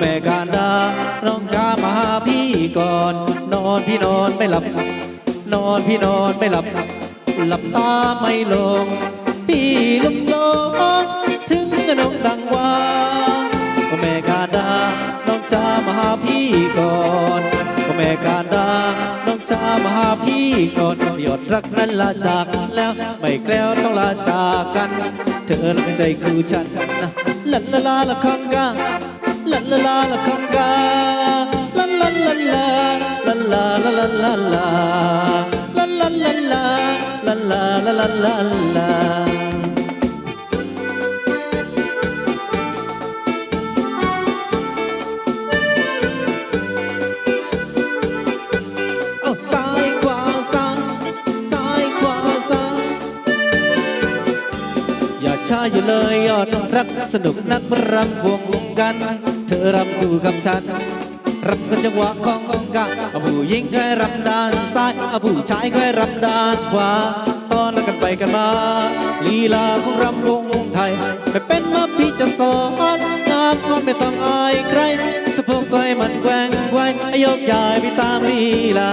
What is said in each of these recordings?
แม่การดา น้องกามาหาพี่ก่อน นอนพี่นอนไม่หลับ นอนพี่นอนไม่หลับ หลับตาไม่ลง พี่ลุกลงถึงกระนงดังว่าโอ้แม่การดา น้องจ้ามาหาพี่ก่อนโอ้แม่การดา น้องจ้ามาหาพี่ก่อนหยดรักนั้นลาจากแล้วไม่แกล้วต้องลาจากกัน เธอละใจคือฉันนะลันลาลาละคังกา ลันลาลาละคังกาลันลันลันลาลันลาลาลา อย่าช้าอยู่เลยยอดรักสนุกนักรำวงกัน เธอรำคู่กับฉันรำกันจังหวะของกันอาผู้หญิงเคยรำด้านซ้ายอาผู้ชายเคยรำด้านขวาตอนละกันไปกันมาลีลาของรำวงไทยไม่เป็นมาพี่จะสอนงามงอนไม่ต้องอายใครสะโพกไว้มันแกว่งไว้ยกย้ายไปตามลีลา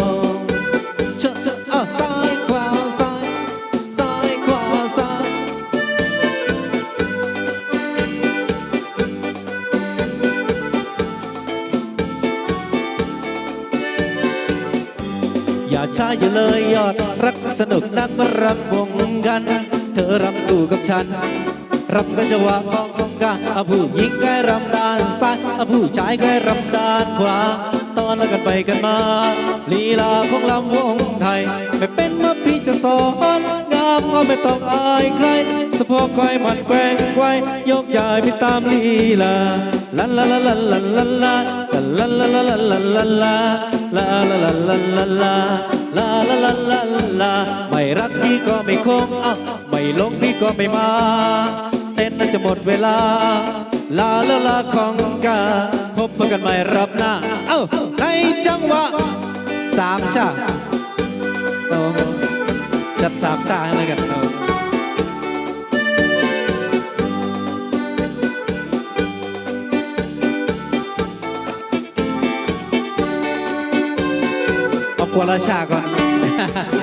อย่าช้าอยู่เลยยอดรักสนุกนักรำวงกัน เธอรำคู่กับฉันรำกันจังหวะของของกันอผู้หญิงก็รำด้านซ้ายอผู้ชายก็รำด้านขวาตอนละกันไปกันมา ลีลาของลำวงไทย ไม่เป็นมาพี่จะสอนงามก็ไม่ต้องอายใครสะโพกคอยมันแกว่งไว้ยกย้ายไปตามลีลาลาลาลาลาลาลาลาลาลาลาลา ลาลาลาลาลาลาลาลาลาลาลาไม่รักพี่ก็ไม่คงอะไม่ลงพี่ก็ไม่มา เต้นน่าจะหมดเวลา ลาลาลาของกาพบกันใหม่รับหน้า เอ้าในจังหวะสามชาจัดสามชาให้เลยกันเอา 过了下关哈哈